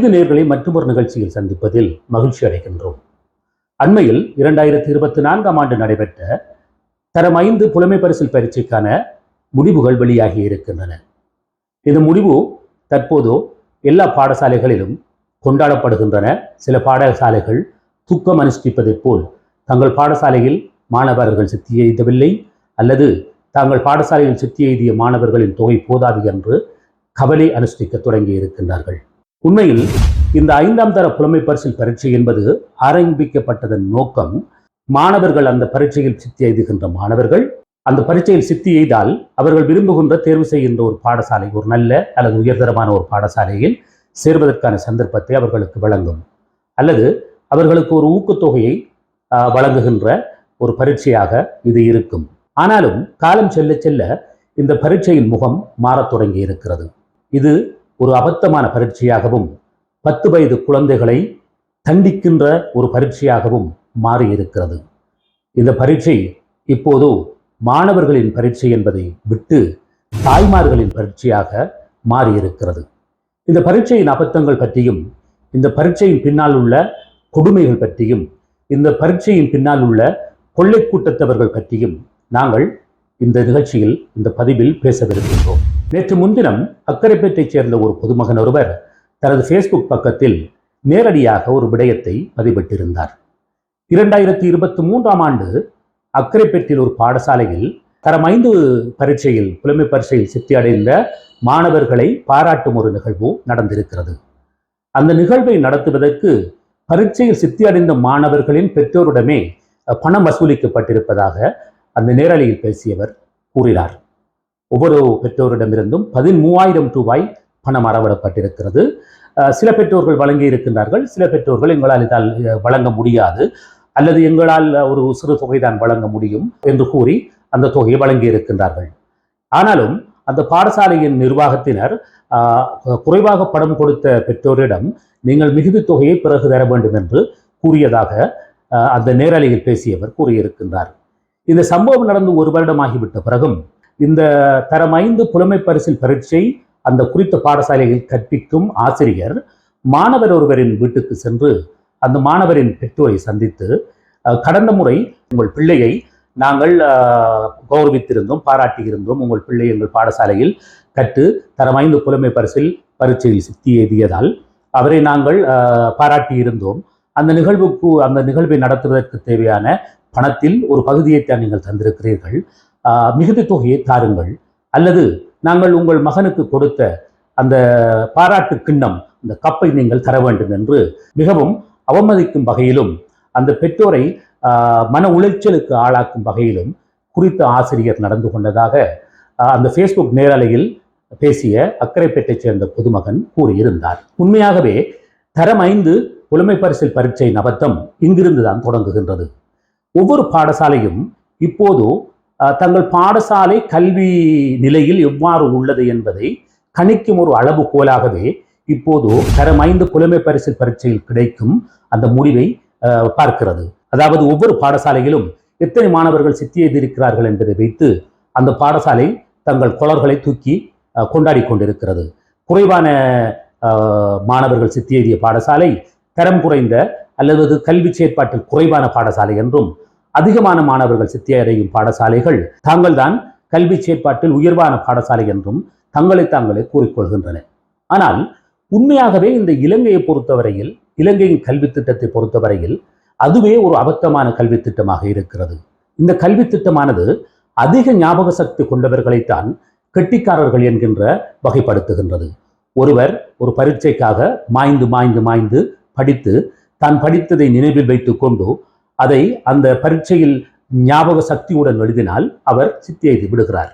மிகுதி நேர்களை மற்றொரு நிகழ்ச்சியில் சந்திப்பதில் மகிழ்ச்சி அடைகின்றோம். அண்மையில் இரண்டாயிரத்தி இருபத்தி நான்காம் ஆண்டு நடைபெற்ற தரம் ஐந்து புலமை பரிசில் பரீட்சைக்கான முடிவுகள் வெளியாகி இருக்கின்றன. இந்த முடிவு தற்போது எல்லா பாடசாலைகளிலும் கொண்டாடப்படுகின்றன. சில பாடசாலைகள் துக்கம் அனுஷ்டிப்பதைப் போல் தங்கள் பாடசாலையில் மாணவர்கள் சித்தி எழுதவில்லை அல்லது தாங்கள் பாடசாலையில் சித்தி எழுதிய மாணவர்களின் தொகை போதாது என்று கவலை அனுஷ்டிக்க தொடங்கி இருக்கின்றார்கள். உண்மையில் இந்த ஐந்தாம் தர புலமை பரிசில் பரீட்சை என்பது ஆரம்பிக்கப்பட்டதன் நோக்கம் மாணவர்கள் அந்த பரீட்சையில் சித்தி எழுதுகின்ற மாணவர்கள். அந்த பரீட்சையில் சித்தி எய்தால் அவர்கள் விரும்புகின்ற தேர்வு செய்கின்ற ஒரு பாடசாலை ஒரு நல்ல அல்லது உயர்தரமான ஒரு பாடசாலையில் சேர்வதற்கான சந்தர்ப்பத்தை அவர்களுக்கு வழங்கும். அல்லது அவர்களுக்கு ஒரு ஊக்கத்தொகையை ஆஹ், வழங்குகின்ற ஒரு பரீட்சையாக இது இருக்கும். ஆனாலும் காலம் செல்ல செல்ல இந்த பரீட்சையின் முகம் மாறத் தொடங்கி இருக்கிறது. இது ஒரு அபத்தமான பரீட்சையாகவும் பத்து வயது குழந்தைகளை தண்டிக்கின்ற ஒரு பரீட்சையாகவும் மாறி இருக்கிறது இந்த பரீட்சை இப்போது மாணவர்களின் பரீட்சை என்பதை விட்டு தாய்மார்களின் பரீட்சையாக மாறி இருக்கிறது இந்த பரீட்சையின் அபத்தங்கள் பற்றியும் இந்த பரீட்சையின் பின்னால் உள்ள கொடுமைகள் பற்றியும் இந்த பரீட்சையின் பின்னால் உள்ள கொள்ளை கூட்டத்தவர்கள் பற்றியும் நாங்கள் இந்த நிகழ்ச்சியில் இந்த பதிவில் பேசவிருக்கின்றோம். நேற்று முன்தினம் அக்கரைப்பேட்டைச் சேர்ந்த ஒரு பொதுமகன் ஒருவர் தனது ஃபேஸ்புக் பக்கத்தில் நேரடியாக ஒரு விடயத்தை பதிவிட்டிருந்தார். இரண்டாயிரத்தி இருபத்தி மூன்றாம் ஆண்டு அக்கரைப்பேட்டில் ஒரு பாடசாலையில் தரம் ஐந்து பரீட்சையில் புலமை பரீட்சையில் சித்தி அடைந்த மாணவர்களை பாராட்டும் ஒரு நிகழ்வு நடந்திருக்கிறது. அந்த நிகழ்வை நடத்துவதற்கு பரீட்சையில் சித்தி அடைந்த மாணவர்களின் பெற்றோரிடமே பணம் வசூலிக்கப்பட்டிருப்பதாக அந்த நேரலையில் பேசியவர் கூறினார். ஒவ்வொரு பெற்றோரிடமிருந்தும் பதிமூவாயிரம் ரூபாய் பணம் அறவிடப்பட்டிருக்கிறது. சில பெற்றோர்கள் வழங்கி இருக்கின்றார்கள். சில பெற்றோர்கள் எங்களால் இதால் வழங்க முடியாது. அல்லது எங்களால் ஒரு சிறு தொகைதான் வழங்க முடியும் என்று கூறி அந்த தொகையை வழங்கி இருக்கின்றார்கள். ஆனாலும் அந்த பாடசாலையின் நிர்வாகத்தினர் ஆஹ், குறைவாக பணம் கொடுத்த பெற்றோரிடம் நீங்கள் மிகுதி தொகையை பிறகு தர வேண்டும் என்று கூறியதாக ஆஹ், அந்த நேரலையில் பேசியவர் கூறியிருக்கின்றார். இந்த சம்பவம் நடந்து ஒரு வருடமாகிவிட்ட பிறகும் இந்த தரம் ஐந்து புலமை பரிசில் பரீட்சை அந்த குறித்த பாடசாலையில் கற்பிக்கும் ஆசிரியர் மாணவர் ஒருவரின் வீட்டுக்கு சென்று அந்த மாணவரின் பெற்றோரை சந்தித்து கடந்த முறை உங்கள் பிள்ளையை நாங்கள் கௌரவித்திருந்தோம் பாராட்டியிருந்தோம் உங்கள் பிள்ளை எங்கள் பாடசாலையில் கற்று தரம் ஐந்து புலமை பரிசில் பரீட்சையில் சித்தி எழுதியதால் அவரை நாங்கள் பாராட்டியிருந்தோம். அந்த நிகழ்வுக்கு அந்த நிகழ்வை நடத்துவதற்கு தேவையான பணத்தில் ஒரு பகுதியைத்தான் நீங்கள் தந்திருக்கிறீர்கள். மிகுதி தொகையை தாருங்கள். அல்லது நாங்கள் உங்கள் மகனுக்கு கொடுத்த அந்த பாராட்டு கிண்ணம் அந்த கப்பை நீங்கள் தர வேண்டும் என்று மிகவும் அவமதிக்கும் வகையிலும் அந்த பெற்றோரை மன உளைச்சலுக்கு ஆளாக்கும் வகையிலும் குறித்த ஆசிரியர் நடந்து கொண்டதாக அந்த ஃபேஸ்புக் நேரலையில் பேசிய அக்கரைப்பேட்டைச் சேர்ந்த பொதுமகன் கூறியிருந்தார். உண்மையாகவே தரம் ஐந்து புலமை பரிசில் பரீட்சை நபத்தம் இங்கிருந்து தான் தொடங்குகின்றது. ஒவ்வொரு பாடசாலையும் இப்போது தங்கள் பாடசாலை கல்வி நிலையில் எவ்வாறு உள்ளது என்பதை கணிக்கும் ஒரு அளவுகோலாகவே இப்போது தரம் ஐந்து புலமை பரிசு பரீட்சையில் கிடைக்கும் அந்த முடிவை அஹ், பார்க்கிறது. அதாவது ஒவ்வொரு பாடசாலையிலும் எத்தனை மாணவர்கள் சித்தி எழுதியிருக்கிறார்கள் என்பதை வைத்து அந்த பாடசாலை தங்கள் குளர்களை தூக்கி அஹ், கொண்டாடி கொண்டிருக்கிறது. குறைவான மாணவர்கள் சித்தி எழுதிய பாடசாலை தரம் குறைந்த அல்லது கல்வி செயற்பாட்டில் குறைவான பாடசாலை என்றும் அதிகமான மாணவர்கள் சித்தி அடையும் பாடசாலைகள் தாங்கள்தான் கல்வி செயற்பாட்டில் உயர்வான பாடசாலை என்றும் தங்களை தாங்களே கூறிக்கொள்கின்றன. ஆனால் உண்மையாகவே இந்த இலங்கையை பொறுத்தவரையில் இலங்கையின் கல்வி திட்டத்தை பொறுத்தவரையில் அதுவே ஒரு அபத்தமான கல்வி திட்டமாக இருக்கிறது. இந்த கல்வி திட்டமானது அதிக ஞாபக சக்தி கொண்டவர்களைத்தான் கெட்டிக்காரர்கள் என்கின்ற வகைப்படுத்துகின்றது. ஒருவர் ஒரு பரீட்சைக்காக மாய்ந்து மாய்ந்து மாய்ந்து படித்து தான் படித்ததை நினைவில் வைத்துக் கொண்டு அதை அந்த பரீட்சையில் ஞாபக சக்தியுடன் எழுதினால் அவர் சித்தி எழுதி விடுகிறார்.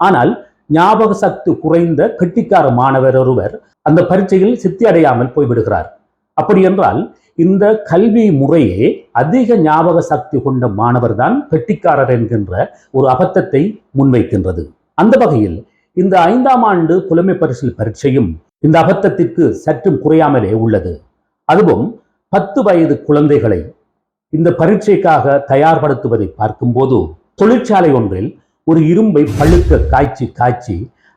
ஆனால் ஞாபக சக்தி குறைந்த கெட்டிக்கார மாணவர் ஒருவர் அந்த பரீட்சையில் சித்தி அடையாமல் போய்விடுகிறார் அப்படி என்றால் இந்த கல்வி முறையே அதிக ஞாபக சக்தி கொண்ட மாணவர் தான் கெட்டிக்காரர் என்கின்ற ஒரு அபத்தத்தை முன்வைக்கின்றது. அந்த வகையில் இந்த ஐந்தாம் ஆண்டு புலமை பரிசில் பரீட்சையும் இந்த அபத்தத்திற்கு சற்றும் குறையாமலே உள்ளது. அதுவும் பத்து வயது குழந்தைகளை இந்த பரீட்சைக்காக தயார்படுத்துவதை பார்க்கும்போது தொழிற்சாலை ஒன்றில் ஒரு இரும்பை பழுக்க காய்ச்சி காய்ச்சி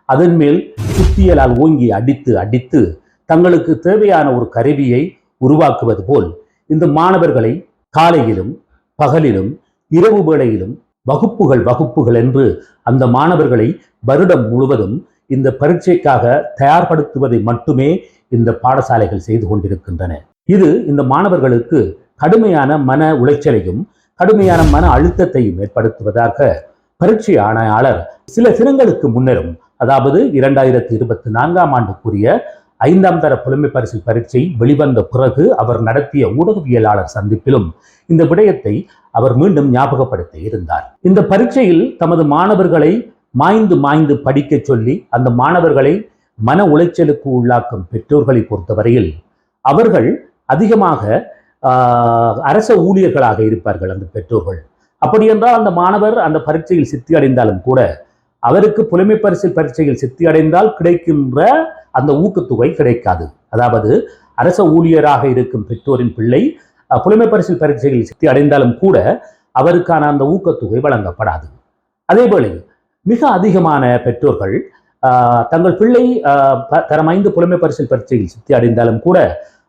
அதன் மேல் சுத்தியலால் ஓங்கி அடித்து அடித்து தங்களுக்கு தேவையான ஒரு கருவியை உருவாக்குவது போல் இந்த மாணவர்களை காலையிலும் பகலிலும் இரவு வேளையிலும் வகுப்புகள் வகுப்புகள் என்று அந்த மாணவர்களை வருடம் முழுவதும் இந்த பரீட்சைக்காக தயார்படுத்துவதை மட்டுமே இந்த பாடசாலைகள் செய்து கொண்டிருக்கின்றன. இது இந்த மாணவர்களுக்கு கடுமையான மன உளைச்சலையும் கடுமையான மன அழுத்தத்தையும் ஏற்படுத்துவதாக பரீட்சை ஆணையாளர் சில தினங்களுக்கு முன்னரும் அதாவது இரண்டாயிரத்தி இருபத்தி நான்காம் ஆண்டுக்குரிய ஐந்தாம் தர புலமை பரிசு பரீட்சை வெளிவந்த பிறகு அவர் நடத்திய ஊடகவியலாளர் சந்திப்பிலும் இந்த விடயத்தை அவர் மீண்டும் ஞாபகப்படுத்தி இருந்தார். இந்த பரீட்சையில் தமது மாணவர்களை மாய்ந்து மாய்ந்து படிக்க சொல்லி அந்த மாணவர்களை மன உளைச்சலுக்கு உள்ளாக்கும் பெற்றோர்களை பொறுத்தவரையில் அவர்கள் அதிகமாக ஆஹ், அரச ஊழியர்களாக இருப்பார்கள் அந்த பெற்றோர்கள். அப்படி என்றால் அந்த மாணவர் அந்த பரீட்சையில் சித்தி அடைந்தாலும் கூட அவருக்கு புலமை பரிசில் பரீட்சையில் சித்தி அடைந்தால் கிடைக்கின்ற அந்த ஊக்கத்தொகை கிடைக்காது. அதாவது அரச ஊழியராக இருக்கும் பெற்றோரின் பிள்ளை அஹ், புலமை பரிசில் பரீட்சையில் சித்தி அடைந்தாலும் கூட அவருக்கான அந்த ஊக்கத்தொகை வழங்கப்படாது. அதேபோல மிக அதிகமான பெற்றோர்கள் ஆஹ், தங்கள் பிள்ளை தரம் ஐந்து புலமை பரிசில் பரீட்சையில் சித்தி அடைந்தாலும் கூட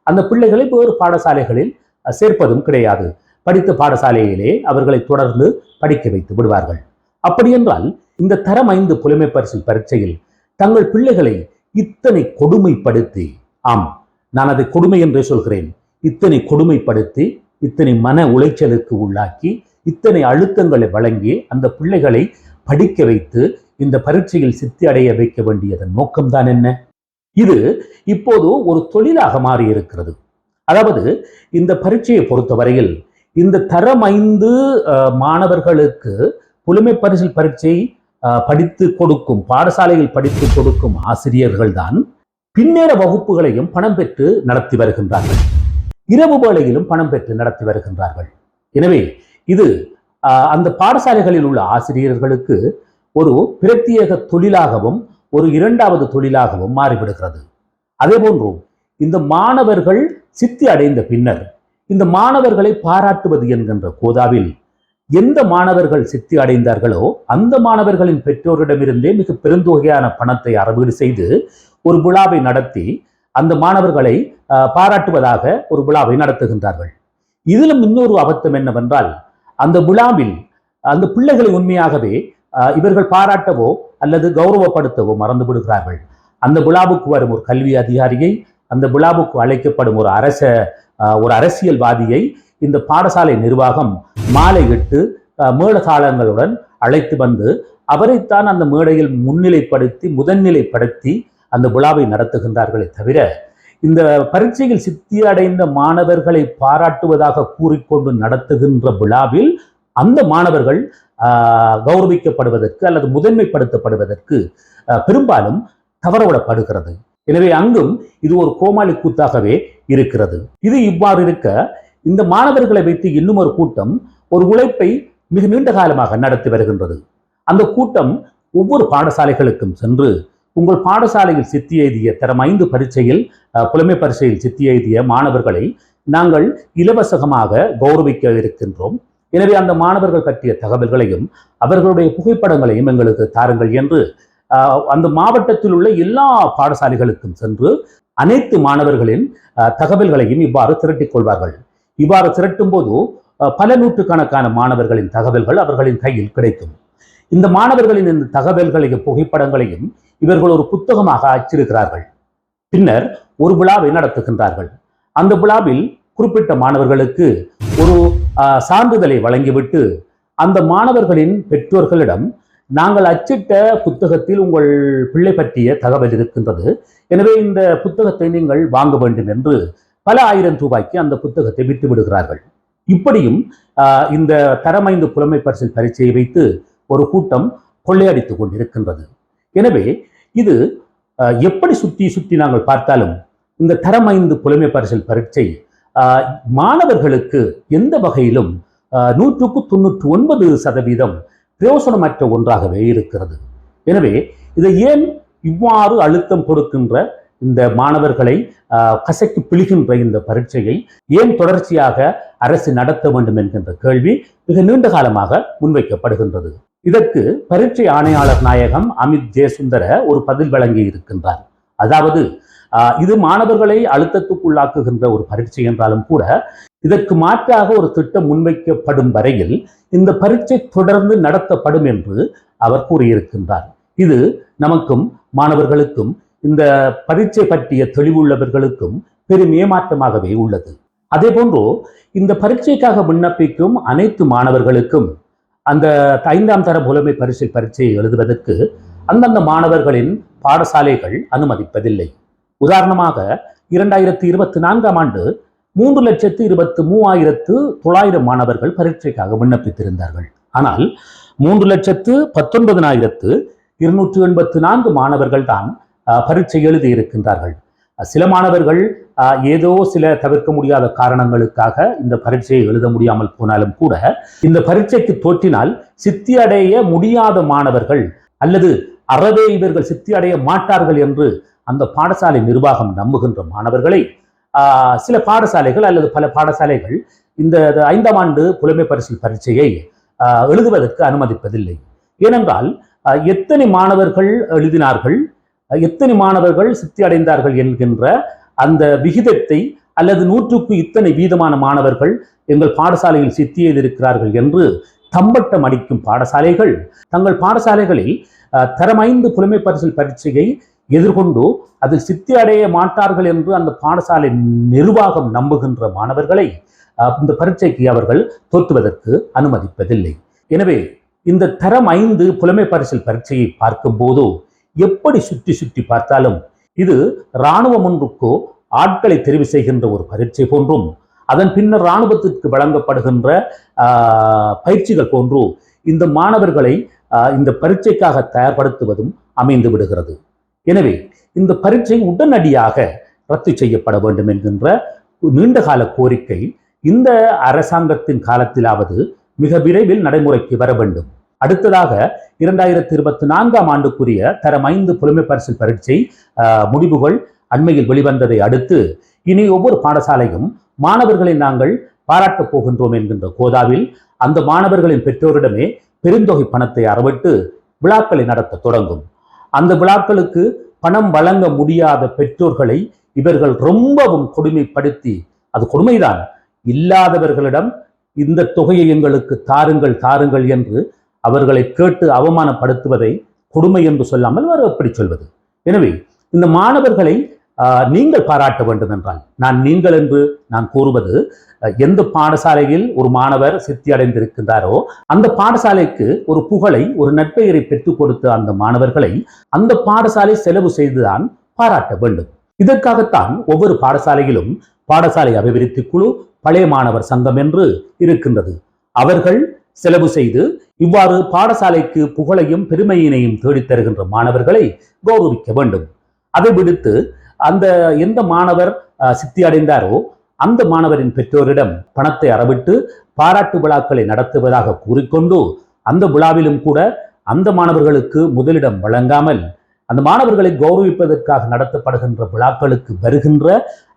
அந்த பிள்ளைகளை வேறு பாடசாலைகளில் சேர்ப்பதும் கிடையாது. படித்த பாடசாலையிலே அவர்களை தொடர்ந்து படிக்க வைத்து விடுவார்கள். அப்படியென்றால் இந்த தரம் ஐந்து புலமை பரிசு பரீட்சையில் தங்கள் பிள்ளைகளை இத்தனை கொடுமைப்படுத்தி ஆம் நான் அதை கொடுமை என்றே சொல்கிறேன். இத்தனை கொடுமைப்படுத்தி இத்தனை மன உளைச்சலுக்கு உள்ளாக்கி இத்தனை அழுத்தங்களை வழங்கி அந்த பிள்ளைகளை படிக்க வைத்து இந்த பரீட்சையில் சித்தி அடைய வைக்க வேண்டியதன் நோக்கம்தான் என்ன? இது இப்போது ஒரு தொழிலாக மாறி இருக்கிறது அதாவது இந்த பரீட்சையை பொறுத்தவரையில் இந்த தரம் ஐந்து மாணவர்களுக்கு புலமை பரிசில் பரீட்சை படித்து கொடுக்கும் பாடசாலையில் படித்து கொடுக்கும் ஆசிரியர்கள்தான் பின்னேற வகுப்புகளையும் பணம் பெற்று நடத்தி வருகின்றார்கள். இரவு வேளையிலும் பணம் பெற்று நடத்தி வருகின்றார்கள். எனவே இது அந்த பாடசாலைகளில் உள்ள ஆசிரியர்களுக்கு ஒரு பிரத்யேக தொழிலாகவும் ஒரு இரண்டாவது தொழிலாகவும் மாறிவிடுகிறது. அதேபோன்று இந்த மாணவர்கள் சித்தி அடைந்த பின்னர் இந்த மாணவர்களை பாராட்டுவது என்கின்ற கோதாவில் எந்த மாணவர்கள் சித்தி அடைந்தார்களோ அந்த மாணவர்களின் பெற்றோரிடமிருந்தே மிக பெருந்தொகையான பணத்தை அறவீடு செய்து ஒரு விழாவை நடத்தி அந்த மாணவர்களை அஹ், பாராட்டுவதாக ஒரு விழாவை நடத்துகின்றார்கள். இதிலும் இன்னொரு அபத்தம் என்னவென்றால் அந்த விழாவில் அந்த பிள்ளைகளை உண்மையாகவே இவர்கள் பாராட்டவோ அல்லது கௌரவப்படுத்தவோ மறந்து விடுகிறார்கள். அந்த விழாவுக்கு வரும் ஒரு கல்வி அதிகாரியை அந்த விழாவுக்கு அழைக்கப்படும் ஒரு அரச ஒரு அரசியல்வாதியை இந்த பாடசாலை நிர்வாகம் மாலையிட்டு அஹ், மேளதாளங்களுடன் அழைத்து வந்து அவரைத்தான் அந்த மேடையில் முன்னிலைப்படுத்தி முதன்நிலைப்படுத்தி அந்த விழாவை நடத்துகின்றார்களே தவிர இந்த பரீட்சையில் சித்தி அடைந்த மாணவர்களை பாராட்டுவதாக கூறிக்கொண்டு நடத்துகின்ற விழாவில் அந்த மாணவர்கள் ஆஹ், கௌரவிக்கப்படுவதற்கு அல்லது முதன்மைப்படுத்தப்படுவதற்கு பெரும்பாலும் தவறவிடப்படுகிறது. எனவே அங்கும் இது ஒரு கோமாளி கூத்தாகவே இருக்கிறது. இது இவ்வாறு இருக்க இந்த மாணவர்களை வைத்து இன்னும் ஒரு கூட்டம் ஒரு உழைப்பை மிக நீண்ட காலமாக நடத்தி வருகின்றது. அந்த கூட்டம் ஒவ்வொரு பாடசாலைகளுக்கும் சென்று உங்கள் பாடசாலையில் சித்தி எழுதிய தரம் ஐந்து பரீட்சையில் புலமை பரீட்சையில் சித்தி எழுதிய மாணவர்களை நாங்கள் இலவசமாக கௌரவிக்க இருக்கின்றோம். எனவே அந்த மாணவர்கள் பற்றிய தகவல்களையும் அவர்களுடைய புகைப்படங்களையும் எங்களுக்கு தாருங்கள் என்று அந்த மாவட்டத்தில் உள்ள எல்லா பாடசாலைகளுக்கும் சென்று அனைத்து மாணவர்களின் தகவல்களையும் இவ்வாறு திரட்டிக் கொள்வார்கள். இவ்வாறு திரட்டும் போது பல நூற்றுக்கணக்கான மாணவர்களின் தகவல்கள் அவர்களின் கையில் கிடைக்கும். இந்த மாணவர்களின் இந்த தகவல்களையும் புகைப்படங்களையும் இவர்கள் ஒரு புத்தகமாக அச்சிடுகிறார்கள் பின்னர் ஒரு விழாவை நடத்துகின்றார்கள். அந்த விழாவில் குறிப்பிட்ட மாணவர்களுக்கு ஒரு சான்றிதழை வழங்கிவிட்டு அந்த மாணவர்களின் பெற்றோர்களிடம் நாங்கள் அச்சிட்ட புத்தகத்தில் உங்கள் பிள்ளை பற்றிய தகவல் இருக்கின்றது. எனவே இந்த புத்தகத்தை நீங்கள் வாங்க வேண்டும் என்று பல ஆயிரம் ரூபாய்க்கு அந்த புத்தகத்தை விட்டு விடுகிறார்கள். இப்படியும் இந்த தரமைந்து புலமை பரிசில் பரீட்சையை வைத்து ஒரு கூட்டம் கொள்ளையடித்துக் கொண்டிருக்கின்றது. எனவே இது எப்படி சுற்றி சுற்றி நாங்கள் பார்த்தாலும் இந்த தரமைந்து புலமை பரிசில் பரீட்சை மாணவர்களுக்கு எந்த வகையிலும் நூற்றுக்கு தொண்ணூற்று ஒன்பது சதவீதம் பிரயோசனமற்ற ஒன்றாகவே இருக்கிறது. எனவே இதை ஏன் இவ்வாறு அழுத்தம் கொடுக்கின்ற இந்த மாணவர்களை கசக்கி பிழிகின்ற இந்த பரீட்சையை ஏன் தொடர்ச்சியாக அரசு நடத்த வேண்டும் என்கின்ற கேள்வி மிக நீண்ட காலமாக முன்வைக்கப்படுகின்றது. இதற்கு பரீட்சை ஆணையாளர் நாயகம் அமித் ஜெயசுந்தர ஒரு பதில் வழங்கி இருக்கின்றார் அதாவது இது மாணவர்களை அழுத்தத்துக்குள்ளாக்குகின்ற ஒரு பரீட்சை என்றாலும் கூட இதற்கு மாற்றாக ஒரு திட்டம் முன்வைக்கப்படும் வரையில் இந்த பரீட்சை தொடர்ந்து நடத்தப்படும் என்று அவர் கூறியிருக்கின்றார். இது நமக்கும் மாணவர்களுக்கும் இந்த பரீட்சை பற்றிய தெளிவுள்ளவர்களுக்கும் பெரும் ஏமாற்றமாகவே உள்ளது. அதே போன்று இந்த பரீட்சைக்காக விண்ணப்பிக்கும் அனைத்து மாணவர்களுக்கும் அந்த ஐந்தாம் தர புலமை பரிசில் பரீட்சையை எழுதுவதற்கு அந்தந்த மாணவர்களின் பாடசாலைகள் அனுமதிப்பதில்லை. உதாரணமாக இரண்டாயிரத்தி இருபத்தி நான்காம் ஆண்டு மூன்று லட்சத்து இருபத்து மூவாயிரத்து தொள்ளாயிரம் மாணவர்கள் பரீட்சைக்காக விண்ணப்பித்திருந்தார்கள். ஆனால் மூன்று லட்சத்து பத்தொன்பதினாயிரத்து இருநூற்று எண்பத்து நான்கு மாணவர்கள் தான் பரீட்சை எழுதி இருக்கின்றார்கள். சில மாணவர்கள் ஏதோ சில தவிர்க்க முடியாத காரணங்களுக்காக இந்த பரீட்சையை எழுத முடியாமல் போனாலும் கூட இந்த பரீட்சைக்கு தோற்றினால் சித்தியடைய முடியாத மாணவர்கள் அல்லது அறவே இவர்கள் சித்தி அடைய மாட்டார்கள் என்று அந்த பாடசாலை நிர்வாகம் நம்புகின்ற மாணவர்களை சில பாடசாலைகள் அல்லது பல பாடசாலைகள் இந்த ஐந்தாம் ஆண்டு புலமை பரிசில் பரீட்சையை எழுதுவதற்கு அனுமதிப்பதில்லை. ஏனென்றால் எத்தனை மாணவர்கள் எழுதினார்கள் எத்தனை மாணவர்கள் சித்தி அடைந்தார்கள் என்கின்ற அந்த விகிதத்தை அல்லது நூற்றுக்கு இத்தனை வீதமான மாணவர்கள் எங்கள் பாடசாலையில் சித்தி எழுதியிருக்கிறார்கள் என்று தம்பட்டம் அடிக்கும் பாடசாலைகள் தங்கள் பாடசாலைகளில் தரமைந்து புலமை பரிசில் பரீட்சையை எதிர்கொண்டு அதில் சித்தி அடைய மாட்டார்கள் என்று அந்த பாடசாலை நிர்வாகம் நம்புகின்ற மாணவர்களை இந்த பரீட்சைக்கு அவர்கள் தோற்றுவதற்கு அனுமதிப்பதில்லை. எனவே இந்த தரம் ஐந்து புலமை பரிசில் பரீட்சையை பார்க்கும்போது எப்படி சுற்றி சுற்றி பார்த்தாலும் இது இராணுவம் ஒன்றுக்கோ ஆட்களை தெரிவு செய்கின்ற ஒரு பரீட்சை போன்றும் அதன் பின்னர் இராணுவத்திற்கு வழங்கப்படுகின்ற ஆஹ், பயிற்சிகள் போன்று இந்த மாணவர்களை இந்த பரீட்சைக்காக தயார்படுத்துவதும் அமைந்து விடுகிறது. எனவே இந்த பரீட்சை உடனடியாக ரத்து செய்யப்பட வேண்டும் என்கின்ற நீண்டகால கோரிக்கை இந்த அரசாங்கத்தின் காலத்திலாவது மிக விரைவில் நடைமுறைக்கு வர வேண்டும். அடுத்ததாக இரண்டாயிரத்தி இருபத்தி நான்காம் ஆண்டுக்குரிய தரம் ஐந்து புலமை பரிசில் பரீட்சை முடிவுகள் அண்மையில் வெளிவந்ததை அடுத்து இனி ஒவ்வொரு பாடசாலையும் மாணவர்களை நாங்கள் பாராட்டப் போகின்றோம் என்கின்ற கோதாவில் அந்த மாணவர்களின் பெற்றோரிடமே பெருந்தொகை பணத்தை அறவிட்டு விழாக்களை நடத்த தொடங்கும். அந்த விழாக்களுக்கு பணம் வழங்க முடியாத பெற்றோர்களை இவர்கள் ரொம்பவும் கொடுமைப்படுத்தி அது கொடுமைதான். இல்லாதவர்களிடம் இந்த தொகையை எங்களுக்கு தாருங்கள் தாருங்கள் என்று அவர்களை கேட்டு அவமானப்படுத்துவதை கொடுமை என்று சொல்லாமல் வேறு எப்படி சொல்வது? எனவே இந்த மாணவர்களை நீங்கள் பாராட்ட வேண்டும் என்றால் நான் நீங்கள் என்று நான் கூறுவது எந்த பாடசாலையில் ஒரு மாணவர் சித்தி அடைந்திருக்கின்றாரோ அந்த பாடசாலைக்கு ஒரு புகழை ஒரு நட்பெயரை பெற்றுக் கொடுத்த அந்த மாணவர்களை அந்த பாடசாலை செலவு செய்துதான் பாராட்ட வேண்டும். இதற்காகத்தான் ஒவ்வொரு பாடசாலையிலும் பாடசாலை அபிவிருத்தி குழு பழைய மாணவர் சங்கம் என்று இருக்கின்றது. அவர்கள் செலவு செய்து இவ்வாறு பாடசாலைக்கு புகழையும் பெருமையினையும் தேடித்தருகின்ற மாணவர்களை கௌரவிக்க வேண்டும். அதை விடுத்து அந்த எந்த மாணவர் சித்தி அடைந்தாரோ அந்த மாணவரின் பெற்றோரிடம் பணத்தை அறவிட்டு பாராட்டு விழாக்களை நடத்துவதாக கூறிக்கொண்டு அந்த விழாவிலும் கூட அந்த மாணவர்களுக்கு முதலிடம் வழங்காமல் அந்த மாணவர்களை கௌரவிப்பதற்காக நடத்தப்படுகின்ற விழாக்களுக்கு வருகின்ற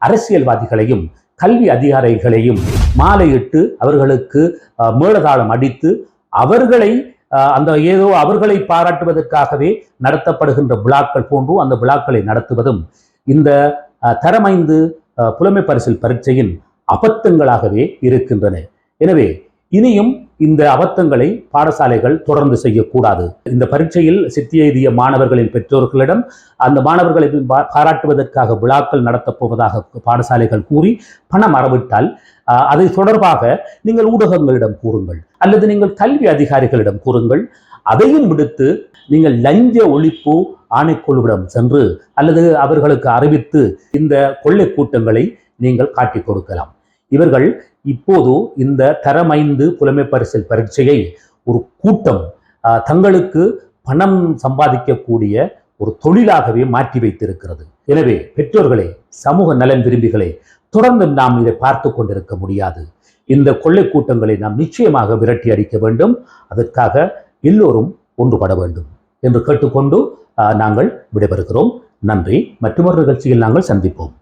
அரசியல்வாதிகளையும் கல்வி அதிகாரிகளையும் மாலையிட்டு அவர்களுக்கு அஹ், மேளதாளம் அடித்து அவர்களை அஹ், அந்த ஏதோ அவர்களை பாராட்டுவதற்காகவே நடத்தப்படுகின்ற விழாக்கள் போன்றும் அந்த விழாக்களை நடத்துவதும் இந்த தரமைந்து புலமை பரிசில் பரீட்சையின் அபத்தங்களாகவே இருக்கின்றன. எனவே இனியும் இந்த அபத்தங்களை பாடசாலைகள் தொடர்ந்து செய்யக்கூடாது. இந்த பரீட்சையில் சித்தி எழுதிய மாணவர்களின் பெற்றோர்களிடம் அந்த மாணவர்களை பாராட்டுவதற்காக விழாக்கள் நடத்தப் போவதாக பாடசாலைகள் கூறி பணம் அறவிட்டால் அதை தொடர்பாக நீங்கள் ஊடகங்களிடம் கூறுங்கள். அல்லது நீங்கள் கல்வி அதிகாரிகளிடம் கூறுங்கள். அதையும் விடுத்து நீங்கள் லஞ்ச ஒழிப்பு ஆணைக்குழுவிடம் சென்று அல்லது அவர்களுக்கு அறிவித்து இந்த கொள்ளை கூட்டங்களை நீங்கள் காட்டிக் கொடுக்கலாம். இவர்கள் இப்போது இந்த தரமைந்து புலமை பரிசில் பரீட்சையை ஒரு கூட்டம் ஆஹ், தங்களுக்கு பணம் சம்பாதிக்கக்கூடிய ஒரு தொழிலாகவே மாற்றி வைத்திருக்கிறது. எனவே பெற்றோர்களே சமூக நலன் விரும்பிகளே தொடர்ந்து நாம் இதை பார்த்து கொண்டிருக்க முடியாது. இந்த கொள்ளை கூட்டங்களை நாம் நிச்சயமாக விரட்டி அடிக்க வேண்டும். அதற்காக எல்லோரும் ஒன்றுபட வேண்டும் என்று கேட்டுக்கொண்டு நாங்கள் விடைபெறுகிறோம். நன்றி. மற்றொரு நிகழ்ச்சியில் நாங்கள் சந்திப்போம்.